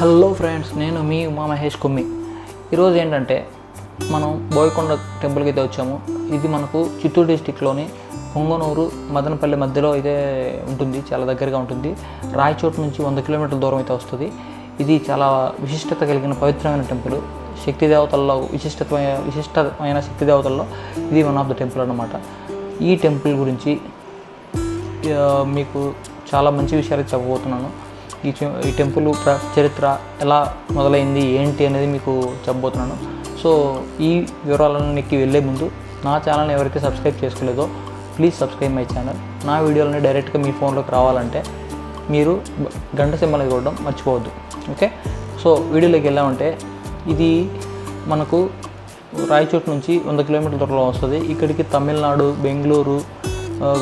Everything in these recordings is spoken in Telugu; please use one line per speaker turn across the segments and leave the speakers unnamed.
హలో ఫ్రెండ్స్ నేను మీ ఉమా మహేష్ కుమ్మి. ఈరోజు ఏంటంటే మనం బోయకొండ టెంపుల్కి అయితే వచ్చాము. ఇది మనకు చిత్తూరు డిస్టిక్లోని పొంగనూరు మదనపల్లి మధ్యలో అయితే ఉంటుంది చాలా దగ్గరగా ఉంటుంది. రాయచోటు నుంచి వంద కిలోమీటర్ల దూరం అయితే వస్తుంది. ఇది చాలా విశిష్టత కలిగిన పవిత్రమైన టెంపుల్. శక్తి దేవతల్లో విశిష్టమైన విశిష్టమైన శక్తి దేవతల్లో ఇది వన్ ఆఫ్ ద టెంపుల్ అన్నమాట. ఈ టెంపుల్ గురించి మీకు చాలా మంచి విషయాలు చెప్పబోతున్నాను. ఈ ఈ టెంపుల్ ప్ర చరిత్ర ఎలా మొదలైంది ఏంటి అనేది మీకు చెప్పబోతున్నాను. సో ఈ వివరాలన్నిటికి వెళ్ళే ముందు నా ఛానల్ని ఎవరైతే సబ్స్క్రైబ్ చేసుకోలేదో ప్లీజ్ సబ్స్క్రైబ్ మై ఛానల్. నా వీడియోలని డైరెక్ట్గా మీ ఫోన్లోకి రావాలంటే మీరు గంట సింబల్ని చూడడం మర్చిపోవద్దు. ఓకే? సో వీడియోలోకి వెళ్ళామంటే ఇది మనకు రాయచోటు నుంచి వంద కిలోమీటర్ల దూరంలో వస్తుంది. ఇక్కడికి తమిళనాడు బెంగళూరు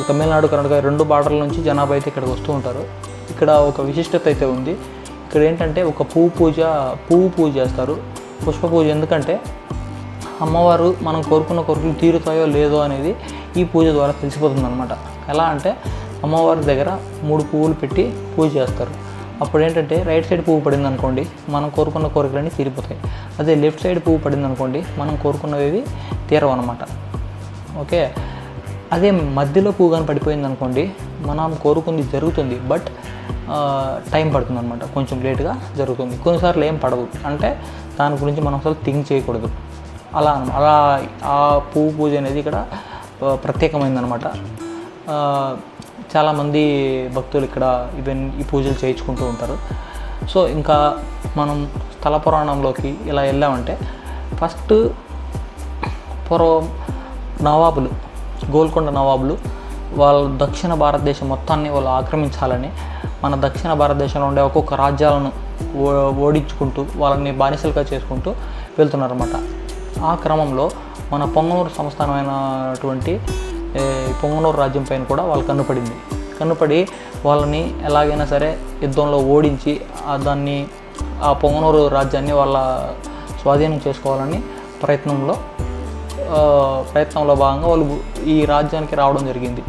తమిళనాడు కర్ణాటక రెండు బార్డర్ల నుంచి జనాభా అయితే ఇక్కడికి వస్తూ ఉంటారు. ఇక్కడ ఒక విశిష్టత అయితే ఉంది. ఇక్కడ ఏంటంటే ఒక పువ్వు పూజ పువ్వు పూజ చేస్తారు. పుష్ప పూజ ఎందుకంటే అమ్మవారు మనం కోరుకున్న కోరికలు తీరుతాయో లేదో అనేది ఈ పూజ ద్వారా తెలిసిపోతుంది అనమాట ఎలా అంటే అమ్మవారి దగ్గర మూడు పువ్వులు పెట్టి పూజ చేస్తారు. అప్పుడు ఏంటంటే రైట్ సైడ్ పువ్వు పడింది అనుకోండి మనం కోరుకున్న కోరికలన్నీ తీరిపోతాయి. అదే లెఫ్ట్ సైడ్ పువ్వు పడింది అనుకోండి మనం కోరుకున్నవి తీరవు అనమాట ఓకే? అదే మధ్యలో పువ్వు కానీ పడిపోయింది అనుకోండి మనం కోరుకుంది జరుగుతుంది. బట్ టైం పడుతుంది అనమాట కొంచెం లేట్గా జరుగుతుంది. కొన్నిసార్లు ఏం పడవు. అంటే దాని గురించి మనం అసలు థింక్ చేయకూడదు. అలా అలా ఆ పువ్వు పూజ అనేది ఇక్కడ ప్రత్యేకమైందనమాట చాలామంది భక్తులు ఇక్కడ ఈవెన్ ఈ పూజలు చేయించుకుంటూ ఉంటారు. సో ఇంకా మనం స్థల పురాణంలోకి ఇలా వెళ్ళామంటే ఫస్ట్ పూర్వం నవాబులు గోల్కొండ నవాబులు వాళ్ళు దక్షిణ భారతదేశం మొత్తాన్ని వాళ్ళు ఆక్రమించాలని మన దక్షిణ భారతదేశంలో ఉండే ఒక్కొక్క రాజ్యాలను ఓ- ఓడించుకుంటూ వాళ్ళని బానిసలుగా చేసుకుంటూ వెళ్తున్నారన్నమాట. ఆ క్రమంలో మన పొంగనూరు సంస్థానమైనటువంటి పొంగనూరు రాజ్యం పైన కూడా వాళ్ళు కన్నుపడింది. కన్నుపడి వాళ్ళని ఎలాగైనా సరే యుద్ధంలో ఓడించి ఆ దాన్ని ఆ పొంగనూరు రాజ్యాన్ని వాళ్ళ స్వాధీనం చేసుకోవాలని ప్రయత్నంలో ప్రయత్నంలో భాగంగా వాళ్ళు ఈ రాజ్యానికి రావడం జరిగింది.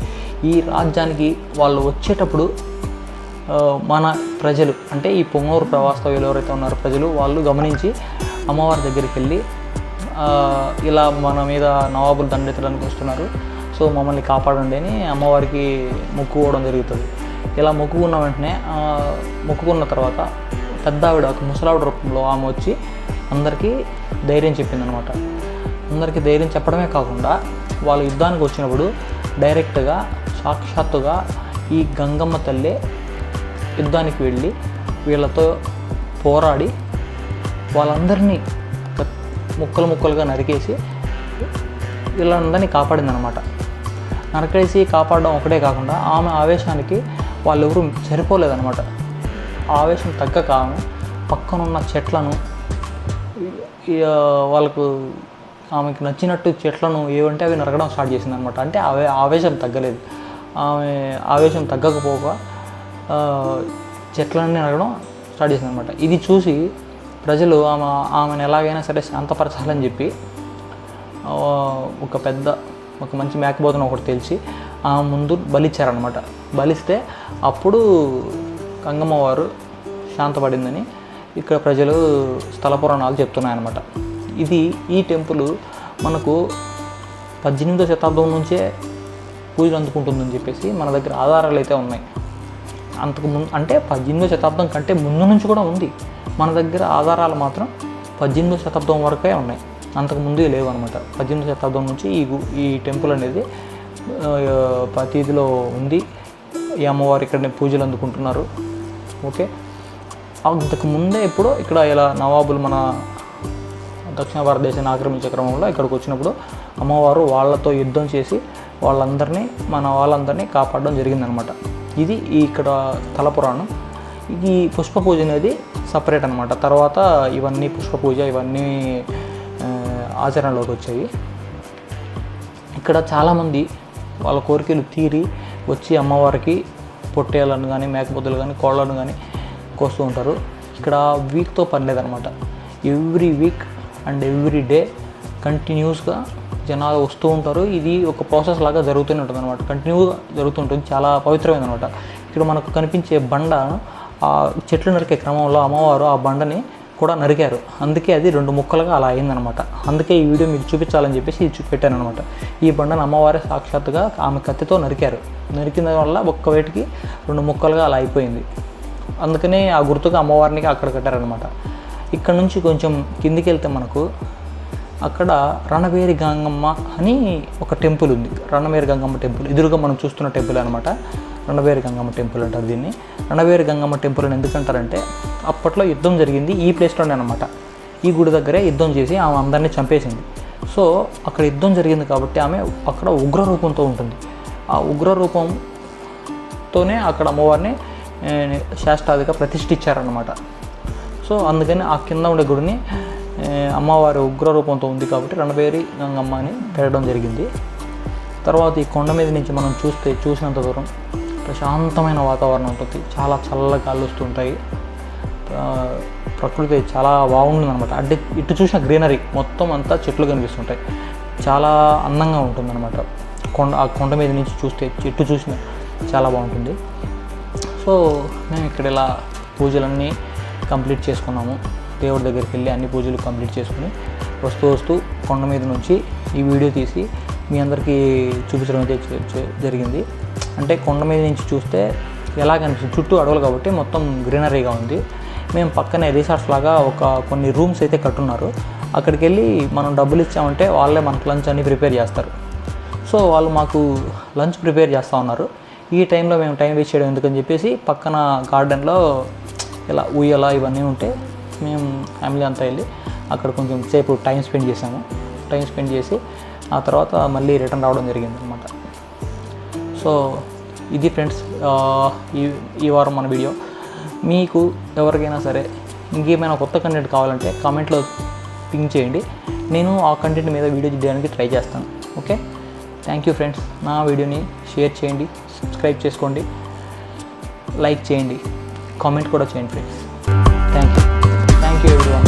ఈ రాజ్యానికి వాళ్ళు వచ్చేటప్పుడు మన ప్రజలు అంటే ఈ పొంగూరు ప్రవాసం ఎవరైతే ఉన్నారో ప్రజలు వాళ్ళు గమనించి అమ్మవారి దగ్గరికి వెళ్ళి ఇలా మన మీద నవాబులు దండెత్తడానికి వస్తున్నారు. సో మమ్మల్ని కాపాడండి అని అమ్మవారికి మొక్కుకోవడం జరుగుతుంది. ఇలా మొక్కుకున్న వెంటనే మొక్కుకున్న తర్వాత పెద్ద ఆవిడ ఒక ముసలావిడ రూపంలో ఆమె వచ్చి అందరికీ ధైర్యం చెప్పిందనమాట. అందరికీ ధైర్యం చెప్పడమే కాకుండా వాళ్ళు యుద్ధానికి వచ్చినప్పుడు డైరెక్ట్గా సాక్షాత్తుగా ఈ గంగమ్మ తల్లే యుద్ధానికి వెళ్ళి వీళ్ళతో పోరాడి వాళ్ళందరినీ ముక్కలు ముక్కలుగా నరికేసి వీళ్ళందరినీ కాపాడిందనమాట నరకేసి కాపాడడం ఒకటే కాకుండా ఆమె ఆవేశానికి వాళ్ళెవరూ సరిపోలేదనమాట ఆవేశం తగ్గక ఆమె పక్కనున్న చెట్లను వాళ్ళకు ఆమెకు నచ్చినట్టు చెట్లను ఏవంటే అవి నరకడం స్టార్ట్ చేసింది అనమాట అంటే ఆవే ఆవేశం తగ్గలేదు. ఆమె ఆవేశం తగ్గకపోగా చెట్లన్నీ నరకడం స్టార్ట్ చేసింది అనమాట ఇది చూసి ప్రజలు ఆమె ఆమెను ఎలాగైనా సరే శాంతపరచాలని చెప్పి ఒక పెద్ద ఒక మంచి మేకపోతను ఒకటి తెలిసి ఆ ముందు బలిచ్చారనమాట బలిస్తే అప్పుడు గంగమ్మవారు శాంతపడిందని ఇక్కడ ప్రజలు స్థల పురాణాలు చెప్తున్నాయన్నమాట. ఇది ఈ టెంపుల్ మనకు పద్దెనిమిదో శతాబ్దం నుంచే పూజలు అందుకుంటుందని చెప్పేసి మన దగ్గర ఆధారాలు అయితే ఉన్నాయి. అంతకు ముందు అంటే పద్దెనిమిదో శతాబ్దం కంటే ముందు నుంచి కూడా ఉంది. మన దగ్గర ఆధారాలు మాత్రం పద్దెనిమిదో శతాబ్దం వరకే ఉన్నాయి. అంతకు ముందు లేవు అనమాట పద్దెనిమిదో శతాబ్దం నుంచి ఈ ఈ టెంపుల్ అనేది ప్రతిదిలో ఉంది. ఈ అమ్మవారు ఇక్కడ పూజలు అందుకుంటున్నారు. ఓకే? అంతకు ముందే ఎప్పుడో ఇక్కడ ఇలా నవాబులు మన దక్షిణ భారతదేశాన్ని ఆక్రమించే క్రమంలో ఇక్కడికి వచ్చినప్పుడు అమ్మవారు వాళ్ళతో యుద్ధం చేసి వాళ్ళందరినీ మన వాళ్ళందరినీ కాపాడడం జరిగిందనమాట ఇది ఇక్కడ తల పురాణం. ఇది పుష్ప పూజ అనేది సపరేట్ అనమాట తర్వాత ఇవన్నీ పుష్ప పూజ ఇవన్నీ ఆచరణలోకి వచ్చాయి. ఇక్కడ చాలామంది వాళ్ళ కోరికలు తీరి వచ్చి అమ్మవారికి పొట్టేలను కానీ మేకపోతులు కానీ కోళ్ళను కానీ కోస్తూ ఉంటారు. ఇక్కడ వీక్తో పని లేదనమాట every week and every day కంటిన్యూస్గా జనాలు వస్తూ ఉంటారు. ఇది ఒక ప్రాసెస్ లాగా జరుగుతూనే ఉంటుంది అనమాట కంటిన్యూగా జరుగుతుంటుంది. చాలా పవిత్రమైనది అనమాట ఇక్కడ మనకు కనిపించే బండ ఆ చెట్లు నరికే క్రమంలో అమ్మవారు ఆ బండని కూడా నరికారు. అందుకే అది రెండు ముక్కలుగా అలా అయిందనమాట అందుకే ఈ వీడియో మీకు చూపించాలని చెప్పేసి ఇది చూపెట్టాను అనమాట ఈ బండను అమ్మవారే సాక్షాత్తుగా ఆమె కత్తితో నరికారు. నరికిన వల్ల ఒక్క వేటికి రెండు ముక్కలుగా అలా అయిపోయింది. అందుకనే ఆ గుర్తుగా అమ్మవారిని అక్కడ కట్టారనమాట ఇక్కడ నుంచి కొంచెం కిందికి వెళ్తే మనకు అక్కడ రణవేరి గంగమ్మ అని ఒక టెంపుల్ ఉంది. రణవేరి గంగమ్మ టెంపుల్. ఎదురుగా మనం చూస్తున్న టెంపుల్ అనమాట రణవేరి గంగమ్మ టెంపుల్ అంటారు దీన్ని. రణవేరి గంగమ్మ టెంపుల్ అని ఎందుకంటారంటే అప్పట్లో యుద్ధం జరిగింది ఈ ప్లేస్లోనే అనమాట ఈ గుడి దగ్గరే యుద్ధం చేసి ఆమె అందరినీ చంపేసింది. సో అక్కడ యుద్ధం జరిగింది కాబట్టి ఆమె అక్కడ ఉగ్ర రూపంతో ఉంటుంది. ఆ ఉగ్ర రూపంతోనే అక్కడ అమ్మవారిని శాస్త్రాదిగా ప్రతిష్ఠించారనమాట సో అందుకని ఆ కింద ఉండే గుడిని అమ్మవారి ఉగ్ర రూపంతో ఉంది కాబట్టి రణబేరి గంగమ్మ అని పెట్టడం జరిగింది. తర్వాత ఈ కొండ మీద నుంచి మనం చూస్తే చూసినంత దూరం ప్రశాంతమైన వాతావరణం ఉంటుంది చాలా చల్ల గాలు వస్తుంటాయి. ప్రకృతి చాలా బాగుంటుంది అనమాట అంటే ఇటు చూసిన గ్రీనరీ మొత్తం అంతా చెట్లు కనిపిస్తుంటాయి. చాలా అందంగా ఉంటుందన్నమాట. కొండ ఆ కొండ మీద నుంచి చూస్తే చెట్టు చూసిన చాలా బాగుంటుంది. సో మేము ఇక్కడ ఇలా పూజలన్నీ కంప్లీట్ చేసుకున్నాము. దేవుడి దగ్గరికి వెళ్ళి అన్ని పూజలు కంప్లీట్ చేసుకుని వస్తూ వస్తూ కొండ మీద నుంచి ఈ వీడియో తీసి మీ అందరికీ చూపించడం అయితే జరిగింది. అంటే కొండ మీద నుంచి చూస్తే ఎలా కనిపిస్తుంది చుట్టూ అడవులు కాబట్టి మొత్తం గ్రీనరీగా ఉంది. మేము పక్కనే రిసార్ట్స్ లాగా ఒక కొన్ని రూమ్స్ అయితే కట్టున్నారు. అక్కడికి వెళ్ళి మనం డబ్బులు ఇచ్చామంటే వాళ్ళే మనకు లంచ్ అన్ని ప్రిపేర్ చేస్తారు. సో వాళ్ళు మాకు లంచ్ ప్రిపేర్ చేస్తూ ఉన్నారు. ఈ టైంలో మేము టైం వేస్ట్ చేయడం ఎందుకని చెప్పేసి పక్కన గార్డెన్లో ఇలా ఉయ్యాల ఇవన్నీ ఉంటే మేము ఫ్యామిలీ అంతా వెళ్ళి అక్కడ కొంచెం సేపు టైం స్పెండ్ చేసాము. టైం స్పెండ్ చేసి ఆ తర్వాత మళ్ళీ రిటర్న్ రావడం జరిగింది అనమాట సో ఇది ఫ్రెండ్స్ ఈ ఈ వారం మన వీడియో. మీకు ఎవరికైనా సరే ఇంకేమైనా కొత్త కంటెంట్ కావాలంటే కామెంట్లో పింక్ చేయండి. నేను ఆ కంటెంట్ మీద వీడియో చేయడానికి ట్రై చేస్తాను. ఓకే థ్యాంక్ యూ ఫ్రెండ్స్ నా వీడియోని షేర్ చేయండి సబ్స్క్రైబ్ చేసుకోండి లైక్ చేయండి కామెంట్ కూడా చేయండి ఫ్రెండ్స్ Okay. you, everyone.